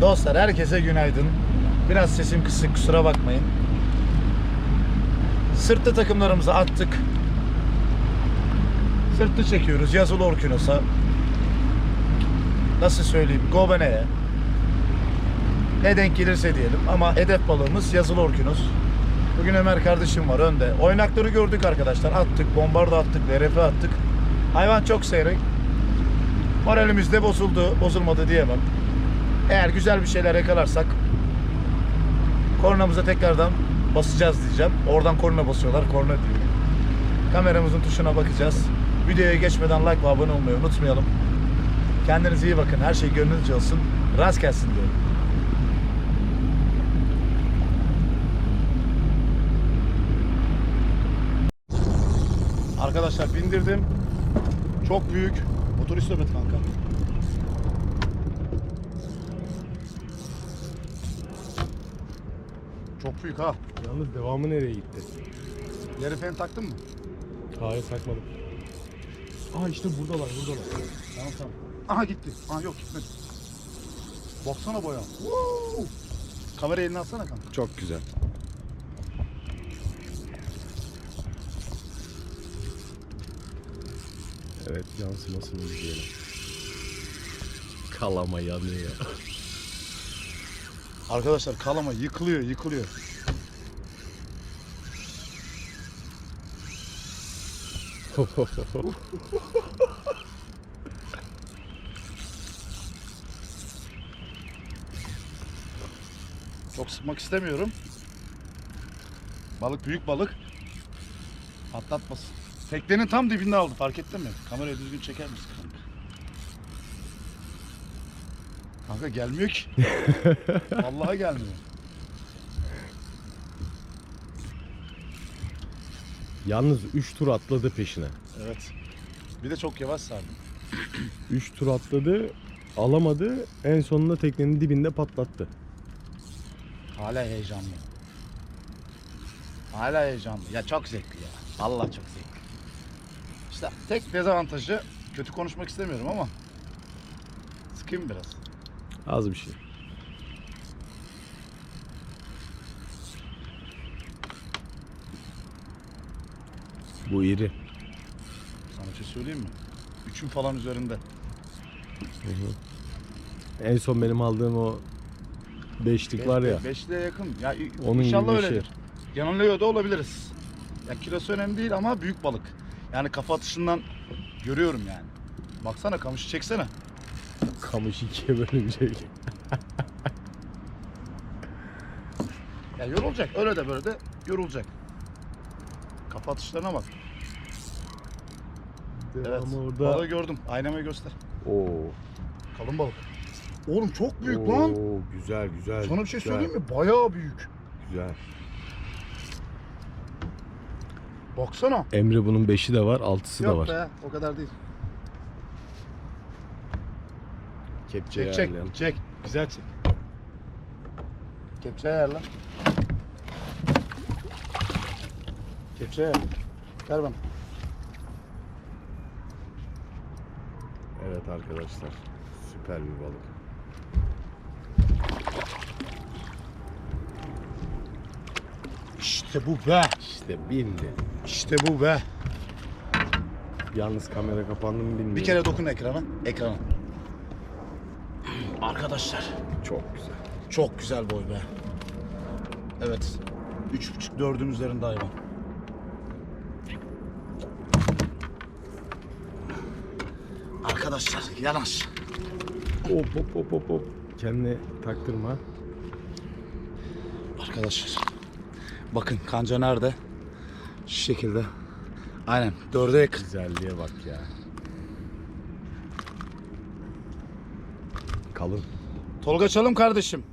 Dostlar herkese günaydın. Biraz sesim kısık kusura bakmayın. Sırtlı takımlarımızı attık. Sırtlı çekiyoruz yazılı Orkinos'a. Nasıl söyleyeyim? Gobene'ye. Ne denk gelirse diyelim ama hedef balığımız yazılı Orkinos. Bugün Ömer kardeşim var önde. Oynakları gördük arkadaşlar. Attık, bombarda attık, LRF attık. Hayvan çok seyrek. Moralimiz de bozuldu, bozulmadı diyemem. Eğer güzel bir şeyler yakalarsak kornamıza tekrardan basacağız diyeceğim. Oradan korna basıyorlar, korna diyor. Kameramızın tuşuna bakacağız. Videoya geçmeden like ve abone olmayı unutmayalım. Kendinize iyi bakın. Her şey gönlünüzce olsun. Rast gelsin diyorum. Arkadaşlar bindirdim. Çok büyük. Motor istobet kanka. Çok büyük ha. Yalnız devamı nereye gitti? Yarı fen taktın mı? Hayır takmadım. Aa işte buradalar buradalar. Tamam tamam. Aha gitti. Aha yok gitmedi. Baksana boya. Woo! Kamerayı eline alsana kanka. Çok güzel. Evet yansımasını izleyelim. Kalama yanıyor. Arkadaşlar kalama yıkılıyor yıkılıyor. Çok sıkmak istemiyorum. Balık büyük balık. Atlatmasın. Teknenin tam dibinde aldı fark ettin mi? Kamerayı düzgün çeker misin kanka? Gelmiyor ki. Vallahi gelmiyor. Yalnız 3 tur atladı peşine. Evet. Bir de çok yavaş sardı. 3 tur atladı, alamadı. En sonunda teknenin dibinde patlattı. Hala heyecanlı. Hala heyecanlı. Ya çok zevkli ya. Allah çok zevkli. İşte tek dezavantajı kötü konuşmak istemiyorum ama sıkayım biraz. Az bir şey. Bu iri. Sana bir şey söyleyeyim mi? Üçün falan üzerinde. En son benim aldığım o beşlik var ya. Be- Beşliğe yakın. Ya Onun inşallah gibi bir şey. öyledir. Yanılıyor da olabiliriz. Ya kilosu önemli değil ama büyük balık. Yani kafa atışından görüyorum yani. Baksana kamışı çeksene. Kamış ikiye bölünecek. Ya yorulacak. Öyle de böyle de yorulacak. Kafa atışlarına bak. Evet. Balığı orada... gördüm. Aynamı göster. Oo. Kalın balık. Oğlum çok büyük lan. Oo, güzel güzel. Sana bir şey güzel, söyleyeyim mi? Bayağı büyük. Güzel. Baksana. Emre bunun beşi de var, altısı da Yok var. be o kadar değil. Kepçe Çek çek çek. Güzel çek. Kepçe ayarla. Kepçe ayarla. Ver bana. Evet arkadaşlar. Süper bir balık. İşte bu be. İşte bindi. İşte bu be. Yalnız kamera kapandı mı bilmiyorum. Bir kere dokun ekrana. Ekrana. Arkadaşlar. Çok güzel. Çok güzel boy be. Evet. Üç buçuk dördün üzerinde hayvan. Arkadaşlar yanaş. Hop hop hop hop hop. Kendine taktırma. Arkadaşlar. Bakın kanca nerede? Şu şekilde. Aynen. Dörde yakın. Güzelliğe bak ya. Kalın. Tolga Çalım kardeşim.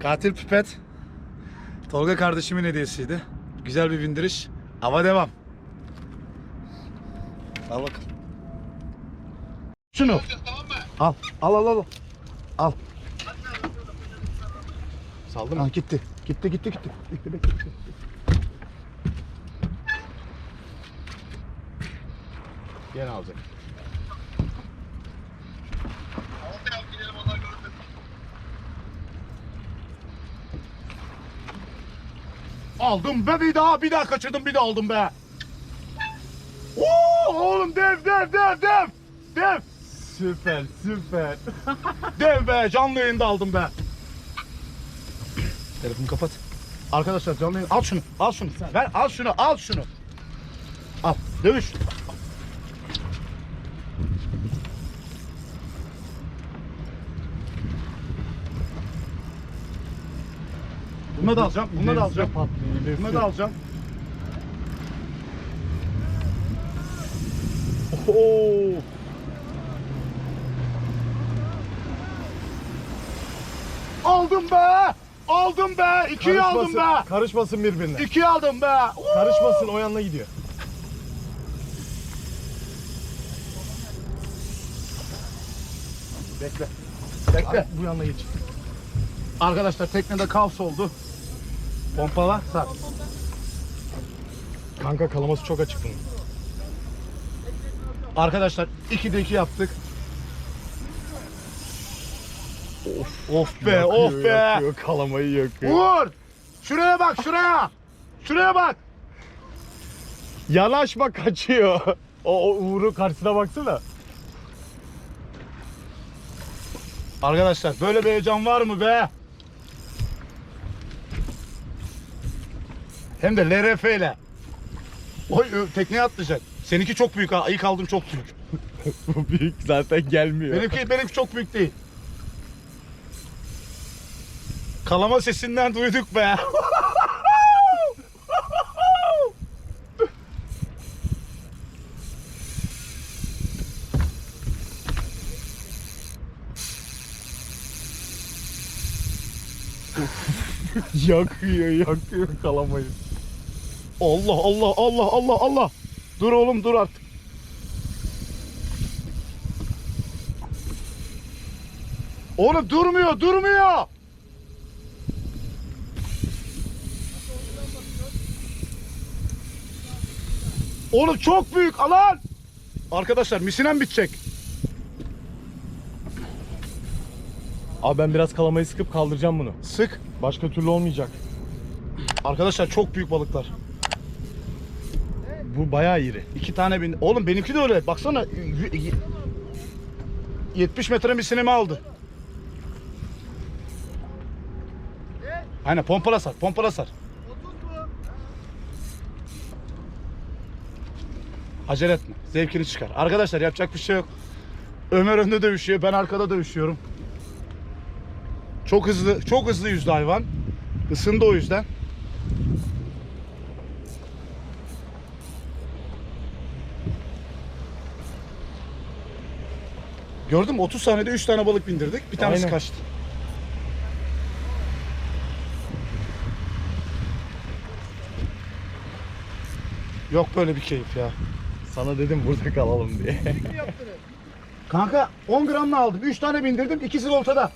Katil pipet. Tolga kardeşimin hediyesiydi. Güzel bir bindiriş. Ama devam. Al bakalım. Şunu. Al. Al al al. Al. Saldı Ha, gitti. Gitti gitti gitti. Gitti gitti. gitti. Gene alacak. Aldım be bir daha bir daha kaçırdım bir daha aldım be. Oo, oğlum dev dev dev dev. Dev. Süper süper. Dev be canlı yayında aldım be. Telefonu kapat. Arkadaşlar canlı yayın al şunu al şunu. Ver al şunu al şunu. Al dövüş. Bunu da alacağım. Bunu da alacağım. Bunu da alacağım. Oo. Aldım be! Aldım be! İkiyi aldım be! Karışmasın birbirine. İkiyi aldım be! Karışmasın o yanına gidiyor. Bekle. Bekle. Bu yanına geç. Arkadaşlar teknede kaos oldu. Pompala sar. Kanka kalaması çok açık bunun. Arkadaşlar 2'de 2 yaptık. Of, of be, of be. Yakıyor, kalamayı yakıyor. Uğur! Şuraya bak, şuraya. Şuraya bak. Yanaşma kaçıyor. O, o Uğur'un karşısına baksana. Arkadaşlar böyle bir heyecan var mı be? Hem de LRF ile. Oy tekneye atlayacak. Seninki çok büyük ha. Ayık aldım çok büyük. Bu büyük zaten gelmiyor. Benimki benimki çok büyük değil. Kalama sesinden duyduk be. yakıyor yakıyor kalamayı. Allah Allah Allah Allah Allah. Dur oğlum dur artık. Oğlum durmuyor durmuyor. Oğlum çok büyük alan. Arkadaşlar misinem bitecek. Abi ben biraz kalamayı sıkıp kaldıracağım bunu. Sık. Başka türlü olmayacak. Arkadaşlar çok büyük balıklar. Bu bayağı iri. İki tane bin. Oğlum benimki de öyle. Baksana. y- y- 70 metre misinimi aldı. Aynen pompala sar, pompala sar. Acele etme. Zevkini çıkar. Arkadaşlar yapacak bir şey yok. Ömer önde dövüşüyor, ben arkada dövüşüyorum. Çok hızlı, çok hızlı yüzdü hayvan. Isındı o yüzden. Gördün mü? 30 saniyede 3 tane balık bindirdik. Bir tanesi Aynen. kaçtı. Yok böyle bir keyif ya. Sana dedim burada kalalım diye. Kanka 10 gramla aldım. 3 tane bindirdim. ikisi de ortada.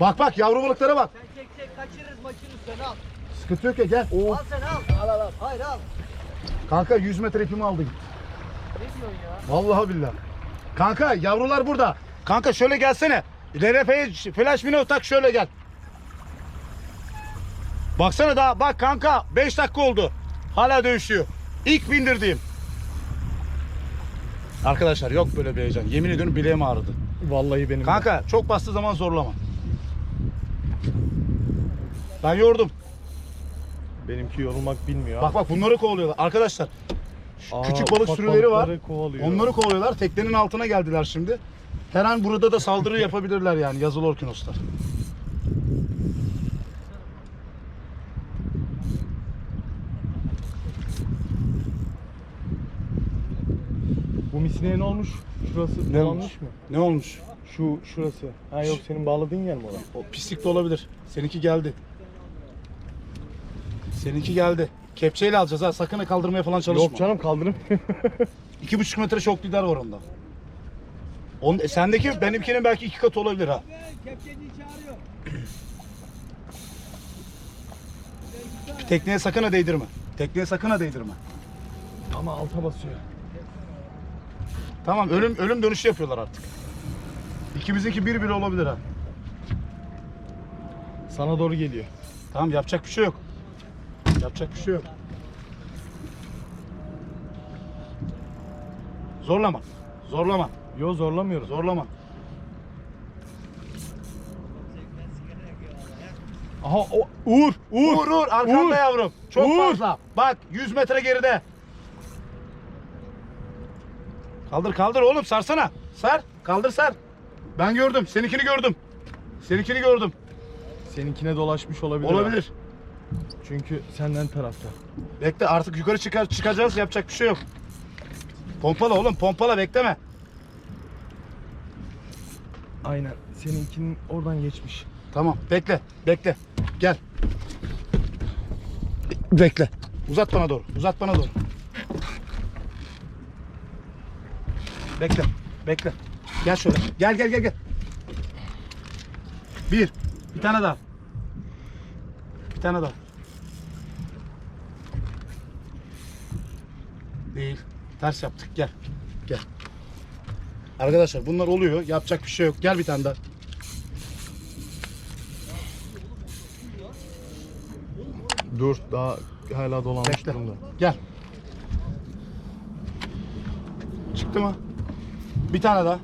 Bak bak yavru balıklara bak. Sen çek çek kaçırırız maçın üstüne al. Sıkıntı yok ya gel. Al sen al. Al al al. Hayır al. Kanka 100 metre ipimi aldı gitti. Diyorsun ya? Vallahi billahi. Kanka yavrular burada. Kanka şöyle gelsene. RF'ye flash mini tak şöyle gel. Baksana daha bak kanka 5 dakika oldu. Hala dövüşüyor. İlk bindirdiğim. Arkadaşlar yok böyle bir heyecan. Yemin ediyorum bileğim ağrıdı. Vallahi benim. Kanka çok bastığı zaman zorlama. Ben yordum. Benimki yorulmak bilmiyor. Bak bak bunları kovalıyorlar. Arkadaşlar Aa, küçük balık sürüleri var. kovalıyor. Onları kovalıyorlar. Teknenin altına geldiler şimdi. Her an burada da saldırı yapabilirler yani yazılı orkinoslar. Bu misineye ne olmuş? Şurası Ne olmuş? mı? Ne olmuş? Şu şurası. Ha yok senin bağladığın yer mi orası? O pislik de olabilir. Seninki geldi. Seninki geldi. Kepçeyle alacağız ha. Sakın ha kaldırmaya falan çalışma. Yok canım kaldırım. İki buçuk metre şok lider var onda. On, e, sendeki benimkinin belki iki katı olabilir ha. Kepçeci çağırıyor. Tekneye sakın ha değdirme. Tekneye sakın ha değdirme. Ama alta basıyor. Tamam ölüm ölüm dönüşü yapıyorlar artık. İkimizinki bir bir olabilir ha. Sana doğru geliyor. Tamam yapacak bir şey yok. Yapacak bir şey yok. Zorlama. Zorlama. Yo zorlamıyoruz. Zorlama. Aha o, Uğur, Uğur. Uğur Uğur arkanda Uğur. yavrum. Çok Uğur. fazla. Bak 100 metre geride. Kaldır kaldır oğlum sarsana. Sar. Kaldır sar. Ben gördüm. Seninkini gördüm. Seninkini gördüm. Seninkine dolaşmış olabilir. Olabilir. Çünkü senden tarafta. Bekle artık yukarı çıkar çıkacağız yapacak bir şey yok. Pompala oğlum pompala bekleme. Aynen. Seninkinin oradan geçmiş. Tamam bekle bekle. Gel. Bekle. Uzat bana doğru. Uzat bana doğru. Bekle. Bekle. Gel şöyle. Gel gel gel gel. Bir. Bir tane daha. Bir tane daha. Değil. Ters yaptık. Gel. Gel. Arkadaşlar bunlar oluyor. Yapacak bir şey yok. Gel bir tane daha. Dur daha hala dolanmış Bekle. durumda. Gel. Çıktı mı? Bir tane daha.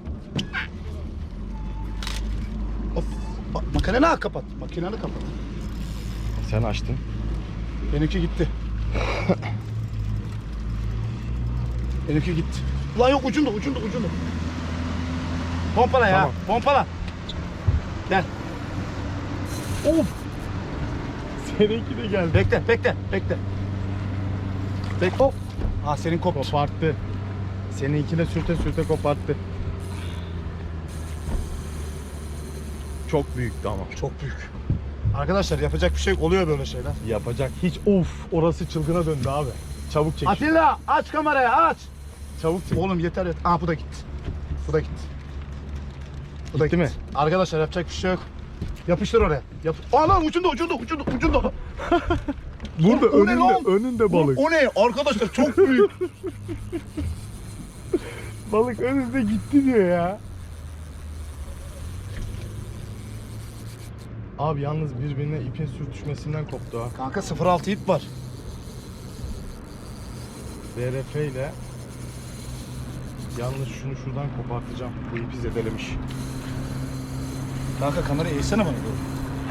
Of. Makineni kapat. Makineni kapat. Sen açtın. Benimki gitti. Benimki gitti. Ulan yok ucunda ucunda ucunda. Pompala ya. Tamam. Pompala. Gel. Of! Seninki de geldi. Bekle bekle bekle. Bekle. Hop. Aa senin koptu. Koparttı. Seninki de sürte sürte koparttı. Çok büyüktü ama. Çok büyük. Arkadaşlar yapacak bir şey yok. Oluyor böyle şeyler. Yapacak hiç of orası çılgına döndü abi. Çabuk çek. Atilla aç kamerayı aç. Çabuk çek. Oğlum yeter yeter. Aa bu da gitti. Bu da gitti. Bu da Gitti mi? Arkadaşlar yapacak bir şey yok. Yapıştır oraya. Yap. Aa lan ucunda ucunda ucunda ucunda. Burada O önünde lan? önünde balık. O ne? Arkadaşlar çok büyük. Balık önünde gitti diyor ya. Abi yalnız birbirine ipin sürtüşmesinden koptu ha. Kanka 06 ip var. DRF ile yalnız şunu şuradan kopartacağım. Bu ipi zedelemiş. Kanka kamerayı eğsene bana doğru.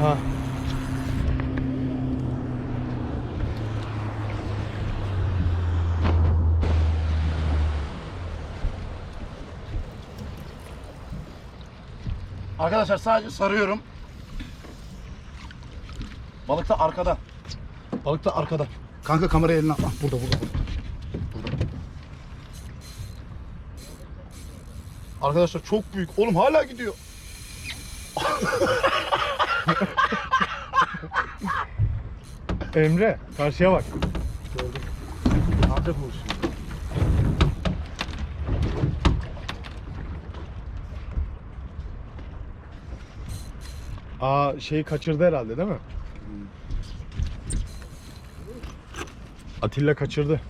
Ha. Arkadaşlar sadece sarıyorum. Balık da arkada. Balık da arkada. Kanka kamerayı eline al. Ah, Burada burada burada. Burada. Arkadaşlar çok büyük. Oğlum hala gidiyor. Emre karşıya bak. Gördüm. Nerede bu şimdi? Aa şeyi kaçırdı herhalde değil mi? Atilla kaçırdı.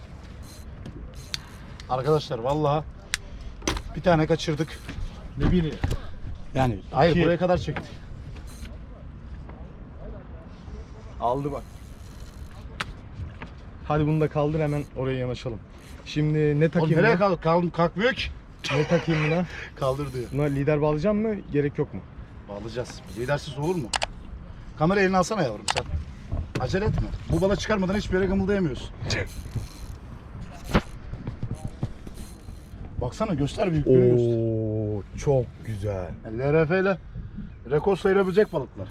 Arkadaşlar vallahi bir tane kaçırdık. Ne biri? Yani hayır İki. buraya kadar çekti. Aldı bak. Hadi bunu da kaldır hemen oraya yanaşalım. Şimdi ne Oğlum takayım nereye buna? kalk kalk kalkmıyor ki. Ne takayım buna? Kaldır diyor. Buna lider bağlayacağım mı? Gerek yok mu? Bağlayacağız. Lidersiz olur mu? Kamera eline alsana yavrum sen. Acele etme. Bu bala çıkarmadan hiçbir yere gımıldayamıyorsun. Baksana göster büyüklüğünü göster. Oo çok güzel. LRF ile rekor sayılabilecek balıklar.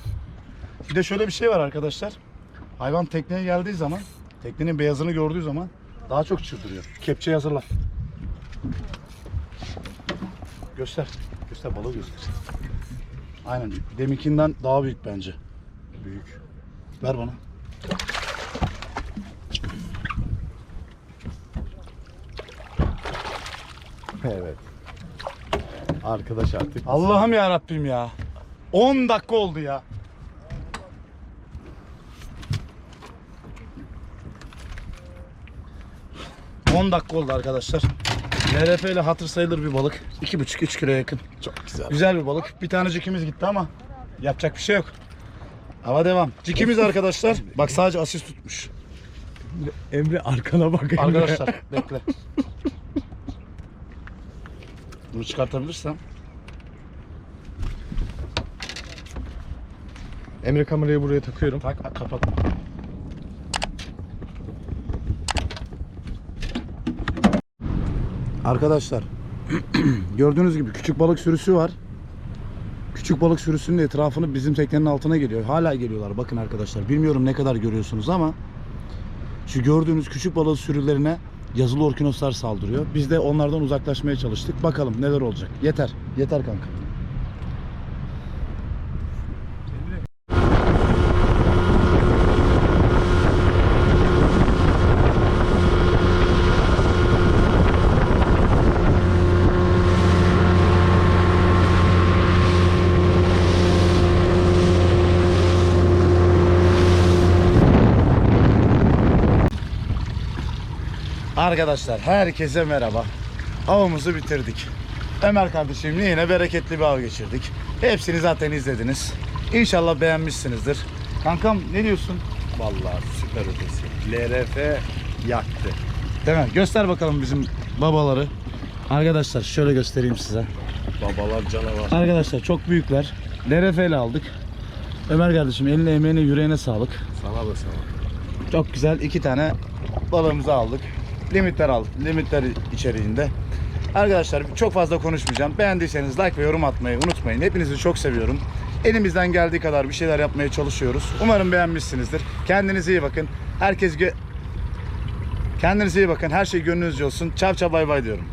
Bir de şöyle bir şey var arkadaşlar. Hayvan tekneye geldiği zaman, teknenin beyazını gördüğü zaman daha çok çıldırıyor. Kepçeyi hazırla. Göster. Göster balığı göster. Aynen. Deminkinden daha büyük bence. Büyük. Ver bana. Evet. Arkadaş artık Allah'ım ya Rabbim ya. 10 dakika oldu ya. ...10 dakika oldu arkadaşlar. LRF ile hatır sayılır bir balık. 2,5-3 kilo yakın. çok güzel. Güzel bir balık. Bir tanecikimiz gitti ama yapacak bir şey yok. Hava devam. Cikimiz arkadaşlar. Bak sadece asist tutmuş. Emre arkana bak Emre. Arkadaşlar bekle. Bunu çıkartabilirsem. Emre kamerayı buraya takıyorum. Tak kapat. Arkadaşlar gördüğünüz gibi küçük balık sürüsü var. Küçük balık sürüsünün etrafını bizim teknenin altına geliyor. Hala geliyorlar bakın arkadaşlar. Bilmiyorum ne kadar görüyorsunuz ama şu gördüğünüz küçük balık sürülerine yazılı orkinoslar saldırıyor. Biz de onlardan uzaklaşmaya çalıştık. Bakalım neler olacak. Yeter. Yeter kanka. Arkadaşlar herkese merhaba. Avımızı bitirdik. Ömer kardeşimle yine bereketli bir av geçirdik. Hepsini zaten izlediniz. İnşallah beğenmişsinizdir. Kankam ne diyorsun? Vallahi süper ötesi. LRF yaktı. Değil mi? Göster bakalım bizim babaları. Arkadaşlar şöyle göstereyim size. Babalar canavar. Arkadaşlar çok büyükler. LRF'li aldık. Ömer kardeşim eline emeğine yüreğine sağlık. Sana da sana. Çok güzel iki tane balığımızı aldık. Limitler aldık. Limitler içeriğinde. Arkadaşlar çok fazla konuşmayacağım. Beğendiyseniz like ve yorum atmayı unutmayın. Hepinizi çok seviyorum. Elimizden geldiği kadar bir şeyler yapmaya çalışıyoruz. Umarım beğenmişsinizdir. Kendinize iyi bakın. Herkes gö- Kendinize iyi bakın. Her şey gönlünüzce olsun. Çav çav bay bay diyorum.